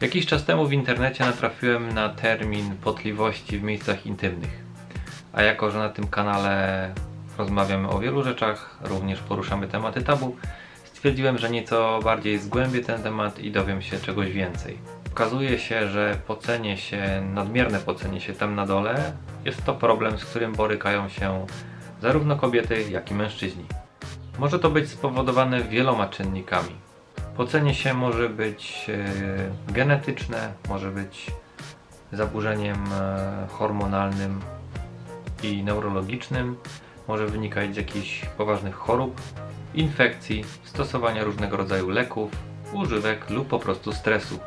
Jakiś czas temu w internecie natrafiłem na termin potliwości w miejscach intymnych. A jako, że na tym kanale rozmawiamy o wielu rzeczach, również poruszamy tematy tabu, stwierdziłem, że nieco bardziej zgłębię ten temat i dowiem się czegoś więcej. Okazuje się, że pocenie się, nadmierne pocenie się tam na dole jest to problem, z którym borykają się zarówno kobiety, jak i mężczyźni. Może to być spowodowane wieloma czynnikami. Pocenie się może być e, genetyczne, może być zaburzeniem e, hormonalnym i neurologicznym, może wynikać z jakichś poważnych chorób, infekcji, stosowania różnego rodzaju leków, używek lub po prostu stresu.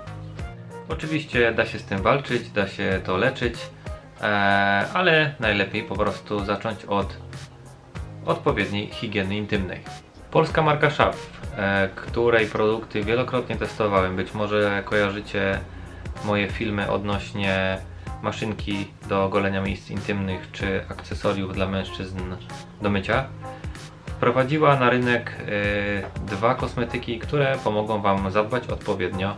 Oczywiście da się z tym walczyć, da się to leczyć, e, ale najlepiej po prostu zacząć od odpowiedniej higieny intymnej. Polska marka Schaff, e, której produkty wielokrotnie testowałem. Być może kojarzycie moje filmy odnośnie maszynki do golenia miejsc intymnych czy akcesoriów dla mężczyzn do mycia. Wprowadziła na rynek e, dwa kosmetyki, które pomogą Wam zadbać odpowiednio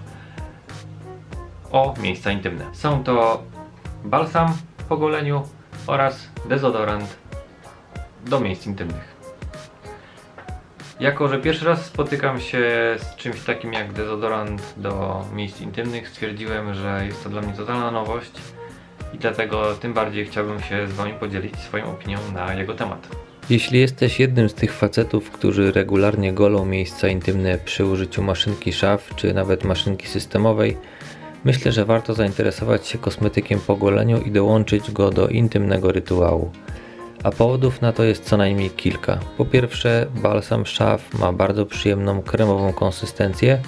o miejsca intymne. Są to balsam po goleniu oraz dezodorant do miejsc intymnych. Jako, że pierwszy raz spotykam się z czymś takim jak dezodorant do miejsc intymnych, stwierdziłem, że jest to dla mnie totalna nowość i dlatego tym bardziej chciałbym się z Wami podzielić swoją opinią na jego temat. Jeśli jesteś jednym z tych facetów, którzy regularnie golą miejsca intymne przy użyciu maszynki szaf czy nawet maszynki systemowej, myślę, że warto zainteresować się kosmetykiem po goleniu i dołączyć go do intymnego rytuału. A powodów na to jest co najmniej kilka. Po pierwsze, balsam szaf ma bardzo przyjemną kremową konsystencję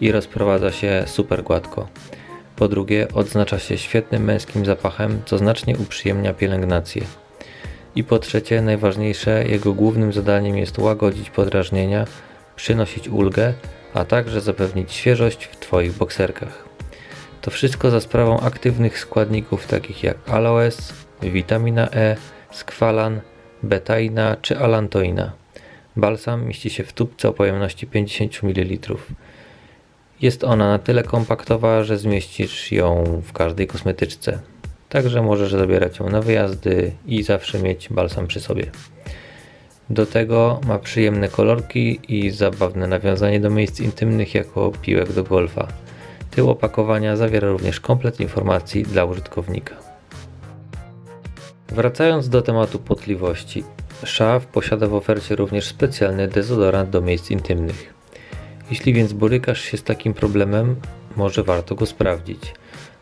i rozprowadza się super gładko. Po drugie, odznacza się świetnym męskim zapachem, co znacznie uprzyjemnia pielęgnację. I po trzecie, najważniejsze, jego głównym zadaniem jest łagodzić podrażnienia, przynosić ulgę, a także zapewnić świeżość w Twoich bokserkach. To wszystko za sprawą aktywnych składników takich jak aloes, witamina E, skwalan, betaina czy alantoina. Balsam mieści się w tubce o pojemności 50 ml. Jest ona na tyle kompaktowa, że zmieścisz ją w każdej kosmetyczce. Także możesz zabierać ją na wyjazdy i zawsze mieć balsam przy sobie. Do tego ma przyjemne kolorki i zabawne nawiązanie do miejsc intymnych jako piłek do golfa. Tył opakowania zawiera również komplet informacji dla użytkownika. Wracając do tematu potliwości, Szaf posiada w ofercie również specjalny dezodorant do miejsc intymnych. Jeśli więc borykasz się z takim problemem, może warto go sprawdzić.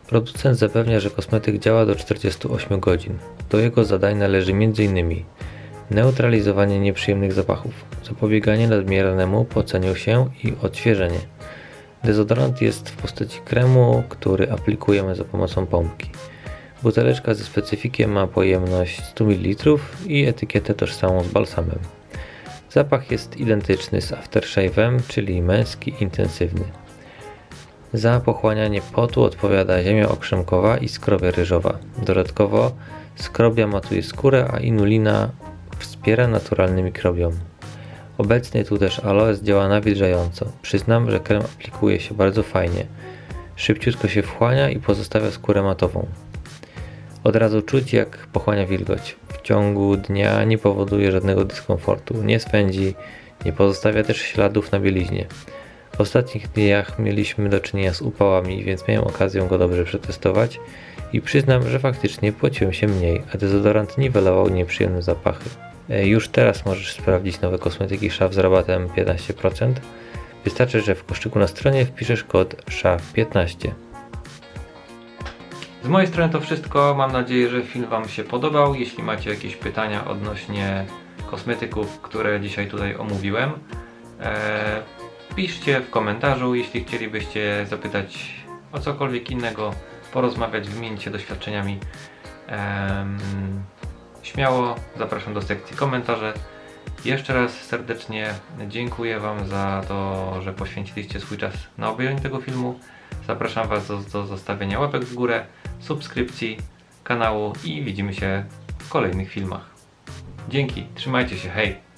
Producent zapewnia, że kosmetyk działa do 48 godzin. Do jego zadań należy m.in. neutralizowanie nieprzyjemnych zapachów, zapobieganie nadmiernemu poceniu się i odświeżenie. Dezodorant jest w postaci kremu, który aplikujemy za pomocą pompki. Buteleczka ze specyfikiem ma pojemność 100 ml i etykietę tożsamą z balsamem. Zapach jest identyczny z aftershave'em, czyli męski intensywny. Za pochłanianie potu odpowiada ziemia okrzemkowa i skrobia ryżowa. Dodatkowo skrobia matuje skórę, a inulina wspiera naturalny mikrobiom. Obecnie tu też aloes działa nawilżająco. Przyznam, że krem aplikuje się bardzo fajnie. Szybciutko się wchłania i pozostawia skórę matową. Od razu czuć jak pochłania wilgoć. W ciągu dnia nie powoduje żadnego dyskomfortu, nie spędzi, nie pozostawia też śladów na bieliźnie. W ostatnich dniach mieliśmy do czynienia z upałami, więc miałem okazję go dobrze przetestować i przyznam, że faktycznie płaciłem się mniej, a dezodorant niwelował nieprzyjemne zapachy. E, Już teraz możesz sprawdzić nowe kosmetyki SHAF z rabatem 15%. Wystarczy, że w koszyku na stronie wpiszesz kod SHAF15. Z mojej strony to wszystko. Mam nadzieję, że film Wam się podobał. Jeśli macie jakieś pytania odnośnie kosmetyków, które dzisiaj tutaj omówiłem, e, piszcie w komentarzu. Jeśli chcielibyście zapytać o cokolwiek innego, porozmawiać, wymienić się doświadczeniami, em, śmiało zapraszam do sekcji komentarzy. Jeszcze raz serdecznie dziękuję Wam za to, że poświęciliście swój czas na obejrzenie tego filmu. Zapraszam Was do, do zostawienia łapek w górę, subskrypcji kanału i widzimy się w kolejnych filmach. Dzięki, trzymajcie się, hej!